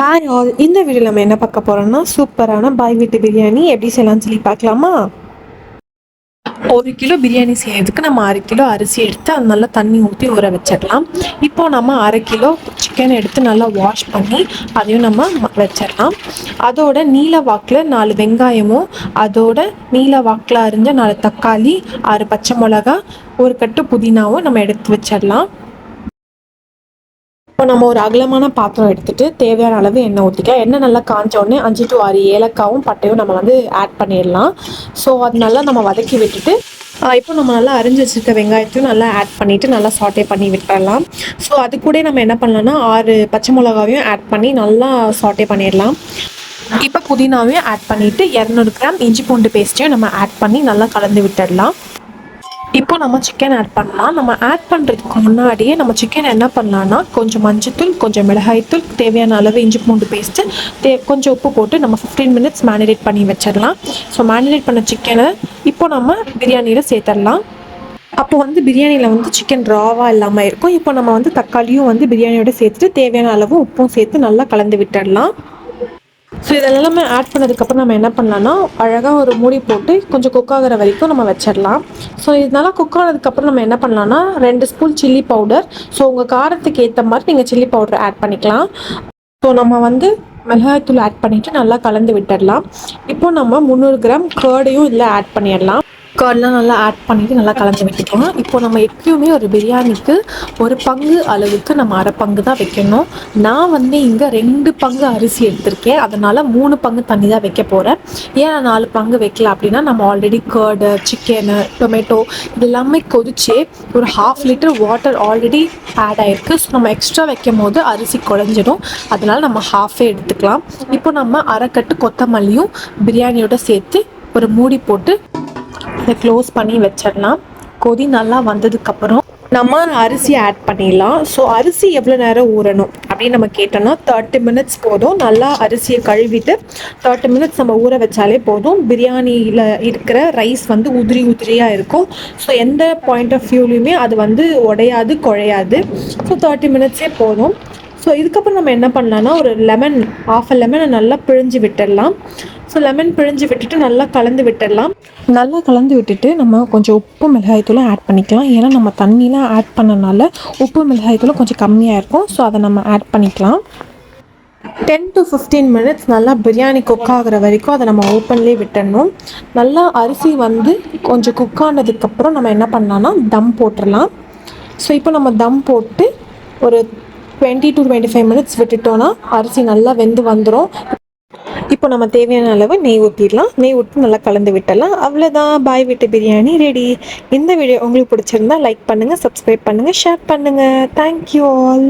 Hi all இந்த வீடியோவில் நம்ம என்ன பார்க்க போகிறோம்னா சூப்பரான பாய் வீட்டு பிரியாணி. எப்படி செய்யலாம்னு சொல்லி பார்க்கலாமா? ஒரு கிலோ பிரியாணி செய்யறதுக்கு நம்ம அரை கிலோ அரிசி எடுத்து அது நல்லா தண்ணி ஊற்றி ஊற வச்சிடலாம். இப்போ நம்ம அரை கிலோ சிக்கன் எடுத்து நல்லா வாஷ் பண்ணி அதையும் நம்ம ம- வச்சிடலாம். அதோட நீல வாக்கில் நாலு வெங்காயமும் அதோட நீல வாக்கில் அரிஞ்ச நாலு தக்காளி ஆறு பச்சை மிளகா ஒரு கட்டு புதினாவும் நம்ம எடுத்து வச்சிடலாம். இப்போ நம்ம ஒரு அகலமான பாத்திரம் எடுத்துகிட்டு தேவையான அளவு எண்ணெய் ஊற்றிக்கலாம் எண்ணெய் நல்லா காஞ்ச உடனே அஞ்சு டு ஆறு ஏலக்காவும் பட்டையும் நம்ம வந்து ஆட் பண்ணிடலாம். ஸோ அது நல்லா நம்ம வதக்கி விட்டுட்டு இப்போ நம்ம நல்லா அரிஞ்சு வச்சுருக்க வெங்காயத்தையும் நல்லா ஆட் பண்ணிவிட்டு நல்லா சாட்டே பண்ணி விட்டுறலாம். ஸோ அது கூட நம்ம என்ன பண்ணலாம்னா ஆறு பச்சை மிளகாவையும் ஆட் பண்ணி நல்லா சாட்டே பண்ணிடலாம். இப்போ புதினாவையும் ஆட் பண்ணிவிட்டு இரநூறு கிராம் இஞ்சி பூண்டு பேஸ்ட்டையும் நம்ம ஆட் பண்ணி நல்லா கலந்து விட்டுடலாம். இப்போ நம்ம சிக்கன் ஆட் பண்ணலாம். நம்ம ஆட் பண்ணுறதுக்கு முன்னாடியே நம்ம சிக்கன் என்ன பண்ணலான்னா கொஞ்சம் மஞ்சத்தூள் கொஞ்சம் மிளகாய்த்தூள் தேவையான அளவு இஞ்சி பூண்டு பேஸ்ட்டு தே கொஞ்சம் உப்பு போட்டு நம்ம ஃபிஃப்டீன் மினிட்ஸ் மேரினேட் பண்ணி வச்சிடலாம். ஸோ மேரினேட் பண்ண சிக்கனை இப்போ நம்ம பிரியாணியில் சேர்த்துடலாம் அப்போ வந்து பிரியாணியில் வந்து சிக்கன் ராவாக இல்லாமல் இருக்கும். இப்போ நம்ம வந்து தக்காளியும் வந்து பிரியாணியோட சேர்த்துட்டு தேவையான அளவு உப்பும் சேர்த்து நல்லா கலந்து விட்டுடலாம். ஸோ இதெல்லாமே ஆட் பண்ணதுக்கப்புறம் நம்ம என்ன பண்ணலான்னா அழகாக ஒரு மூடி போட்டு கொஞ்சம் குக் ஆகிற வரைக்கும் நம்ம வச்சிடலாம். ஸோ இதனால் குக் ஆனதுக்கப்புறம் நம்ம என்ன பண்ணலான்னா ரெண்டு ஸ்பூன் சில்லி பவுடர் ஸோ உங்கள் காரத்துக்கு ஏற்ற மாதிரி நீங்கள் சில்லி பவுடர் ஆட் பண்ணிக்கலாம். ஸோ நம்ம வந்து மிளகாய்த்தூள் ஆட் பண்ணிவிட்டு நல்லா கலந்து விட்டுடலாம். இப்போ நம்ம முந்நூறு கிராம் கேர்டையும் இதில் ஆட் பண்ணிடலாம். கர்ட்லாம் நல்லா ஆட் பண்ணிவிட்டு நல்லா கலந்து விட்டுக்கணும் இப்போ நம்ம எப்பயுமே ஒரு பிரியாணிக்கு ஒரு பங்கு அளவுக்கு நம்ம அரை பங்கு தான் வைக்கணும். நான் வந்து இங்கே ரெண்டு பங்கு அரிசி எடுத்திருக்கேன். அதனால் மூணு பங்கு தண்ணி தான் வைக்க போகிறேன் ஏன் நாலு பங்கு வைக்கல அப்படின்னா நம்ம ஆல்ரெடி கர்டு சிக்கனு டொமேட்டோ இது எல்லாமே கொதிச்சு ஒரு half litre water already add ஆகிருக்கு ஸோ நம்ம எக்ஸ்ட்ரா வைக்கும் போது அரிசி குழஞ்சிடும். அதனால் நம்ம ஹாஃபே எடுத்துக்கலாம். இப்போ நம்ம அரைக்கட்டு கொத்தமல்லியும் பிரியாணியோட சேர்த்து ஒரு மூடி போட்டு இதை க்ளோஸ் பண்ணி வச்சிடலாம். கொதி நல்லா வந்ததுக்கப்புறம் நம்ம அரிசி ஆட் பண்ணிடலாம். ஸோ அரிசி எவ்வளோ நேரம் ஊறணும் அப்படின்னு நம்ம கேட்டோம்னா தேர்ட்டி மினிட்ஸ் போதும். நல்லா அரிசியை கழுவிட்டு தேர்ட்டி மினிட்ஸ் நம்ம ஊற வச்சாலே போதும். பிரியாணியில் இருக்கிற ரைஸ் வந்து உதிரி உதிரியாக இருக்கும். ஸோ எந்த பாயிண்ட் ஆஃப் வியூலையுமே அது வந்து உடையாது குழையாது. ஸோ தேர்ட்டி மினிட்ஸே போதும். ஸோ இதுக்கப்புறம் நம்ம என்ன பண்ணலாம்னா ஒரு லெமன் ஆஃப் அ லெமனை நல்லா பிழிஞ்சு விட்டுடலாம். ஸோ லெமன் பிழிஞ்சு விட்டுட்டு நல்லா கலந்து விட்டுடலாம். நல்லா கலந்து விட்டுட்டு நம்ம கொஞ்சம் உப்பு மிளகாய்த்தூளும் ஆட் பண்ணிக்கலாம். ஏன்னா நம்ம தண்ணிலாம் ஆட் பண்ணனால உப்பு மிளகாய்த்தூளும் கொஞ்சம் கம்மியாக இருக்கும். ஸோ அதை நம்ம ஆட் பண்ணிக்கலாம். டென் டு ஃபிஃப்டீன் மினிட்ஸ் நல்லா பிரியாணி குக் ஆகிற வரைக்கும் அதை நம்ம ஓப்பன்லேயே விட்டுடணும். நல்லா அரிசி வந்து கொஞ்சம் குக் ஆனதுக்கப்புறம் நம்ம என்ன பண்ணலாம்னா தம் போட்டுடலாம். ஸோ இப்போ நம்ம தம் போட்டு ஒரு twenty to twenty five minutes விட்டுட்டோன்னா அரிசி நல்லா வெந்து வந்துடும் இப்போ நம்ம தேவையான அளவு நெய் ஊற்றிடலாம் நெய் ஊற்றி நல்லா கலந்து விட்டலாம் அவ்வளோதான் பாய் வீட்டு பிரியாணி ரெடி இந்த வீடியோ உங்களுக்கு பிடிச்சிருந்தா லைக் பண்ணுங்கள் சப்ஸ்கிரைப் பண்ணுங்கள் ஷேர் பண்ணுங்கள் தேங்க்யூ ஆல்